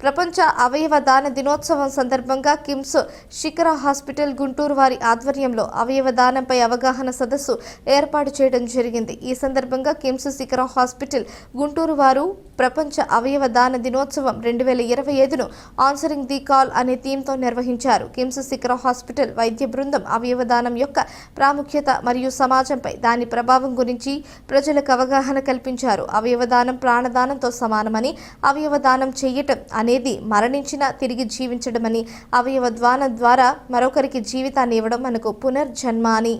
ప్రపంచ అవయవ దాన దినోత్సవం సందర్భంగా కిమ్స్ శిఖర హాస్పిటల్ గుంటూరు వారి ఆధ్వర్యంలో అవయవ దానంపై అవగాహన సదస్సు ఏర్పాటు చేయడం జరిగింది. ఈ సందర్భంగా కిమ్స్ శిఖర హాస్పిటల్ గుంటూరు వారు ప్రపంచ అవయవ దాన దినోత్సవం రెండు వేల ఇరవై ఐదును ఆన్సరింగ్ ది కాల్ అనే థీమ్తో నిర్వహించారు. కిమ్స్ శిఖర హాస్పిటల్ వైద్య బృందం అవయవ దానం యొక్క ప్రాముఖ్యత మరియు సమాజంపై దాని ప్రభావం గురించి ప్రజలకు అవగాహన కల్పించారు. అవయవ దానం ప్రాణదానంతో సమానమని అవయవ దానం చేయటం అనేది మరణించిన తిరిగి జీవించడమని అవయవ దానం ద్వారా మరొకరికి జీవితాన్ని ఇవ్వడం మనకు పునర్జన్మ అని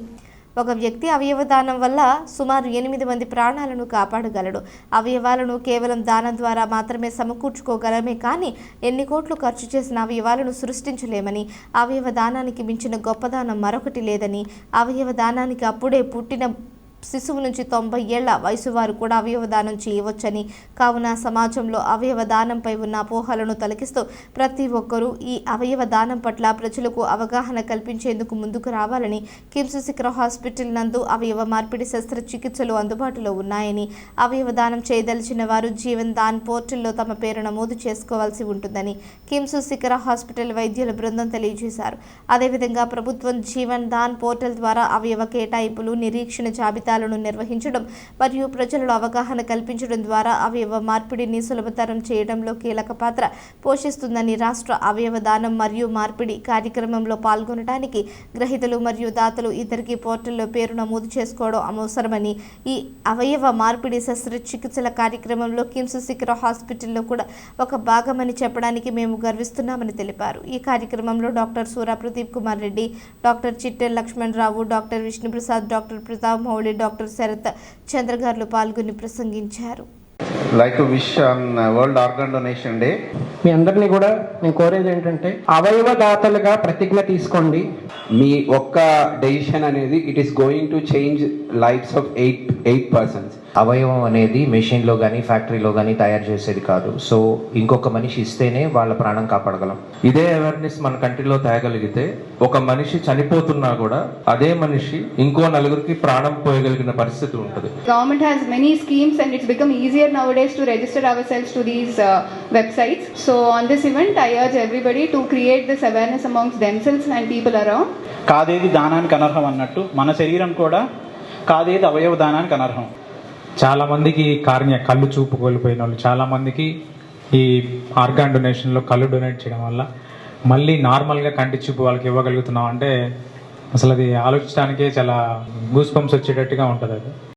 ఒక వ్యక్తి అవయవ దానం వల్ల సుమారు ఎనిమిది మంది ప్రాణాలను కాపాడగలడు. అవయవాలను కేవలం దానం ద్వారా మాత్రమే సమకూర్చుకోగలమే కానీ ఎన్ని కోట్లు ఖర్చు చేసిన అవయవాలను సృష్టించలేమని అవయవ దానానికి మించిన గొప్పదానం మరొకటి లేదని అవయవ దానానికి అప్పుడే పుట్టిన శిశువు నుంచి తొంభై ఏళ్ళ వయసు వారు కూడా అవయవ దానం చేయవచ్చని కావున సమాజంలో అవయవ దానంపై ఉన్న అపోహలను తొలగిస్తూ ప్రతి ఒక్కరూ ఈ అవయవ దానం పట్ల ప్రజలకు అవగాహన కల్పించేందుకు ముందుకు రావాలని కిమ్స్ శిఖర హాస్పిటల్ నందు అవయవ మార్పిడి శస్త్రచికిత్సలు అందుబాటులో ఉన్నాయని అవయవ దానం చేయదలిచిన వారు జీవన్ దాన్ పోర్టల్లో తమ పేరు నమోదు చేసుకోవాల్సి ఉంటుందని కిమ్స్ శిఖర హాస్పిటల్ వైద్యుల బృందం తెలియజేశారు. అదేవిధంగా ప్రభుత్వం జీవన్ దాన్ పోర్టల్ ద్వారా అవయవ కేటాయింపులు నిరీక్షణ జాబితా జాబితాలను నిర్వహించడం మరియు ప్రజలలో అవగాహన కల్పించడం ద్వారా అవయవ మార్పిడిని సులభతరం చేయడంలో కీలక పాత్ర పోషిస్తుందని రాష్ట్ర అవయవ దానం మరియు మార్పిడి కార్యక్రమంలో పాల్గొనడానికి గ్రహీతలు మరియు దాతలు ఇద్దరికి పోర్టల్లో పేరు నమోదు చేసుకోవడం అవసరమని ఈ అవయవ మార్పిడి శస్త్రచికిత్సల కార్యక్రమంలో కిమ్స్ శిఖర హాస్పిటల్లో కూడా ఒక భాగమని చెప్పడానికి మేము గర్విస్తున్నామని తెలిపారు. ఈ కార్యక్రమంలో doctor Sura Pradeep Kumar Reddy doctor Chittel Lakshman Rao doctor Vishnuprasad doctor Pratap Mouli doctor Sharat చంద్రగారులు పాల్గొని ప్రసంగించారు. Like to wish on uh, World Organ Donation Day. మీ అందరినీ కూడా నేను కోరేది ఏంటంటే అవయవ దాతలుగా ప్రతిజ్ఞ తీసుకోండి. మీ ఒక్క డెసిషన్ అనేది it is going to change lives of eight eight persons అవయవం అనేది మెషిన్లో కానీ ఫ్యాక్టరీలో కానీ తయారు చేసేది కాదు. సో ఇంకొక మనిషి ఇస్తేనే వాళ్ళ ప్రాణం కాపాడగలం. ఇదే అవేర్నెస్ మన కంట్రీలో తేయగలిగితే ఒక మనిషి చనిపోతున్నా కూడా అదే మనిషి ఇంకో నలుగురికి ప్రాణం పోయగలిగిన పరిస్థితి ఉంటుంది. Government has many schemes and it's become easier nowadays to register our cells to these websites so on this event I urge everybody to create this awareness amounts them cells and people around కాదేది దానానికి అనర్హం అన్నట్టు మన శరీరం కూడా కాదేది అవయవ దానానికి అనర్హం. చాలా మందికి కార్య కళ్ళు చూపు కోల్పోయిన వాళ్ళు చాలామందికి ఈ ఆర్గాన్ డొనేషన్లో కళ్ళు డొనేట్ చేయడం వల్ల మళ్ళీ నార్మల్గా కంటి చూపు వాళ్ళకి ఇవ్వగలుగుతున్నాం. అంటే అసలు అది ఆలోచించడానికే చాలా గూస్ పంప్స్ వచ్చేటట్టుగా ఉంటుంది అది.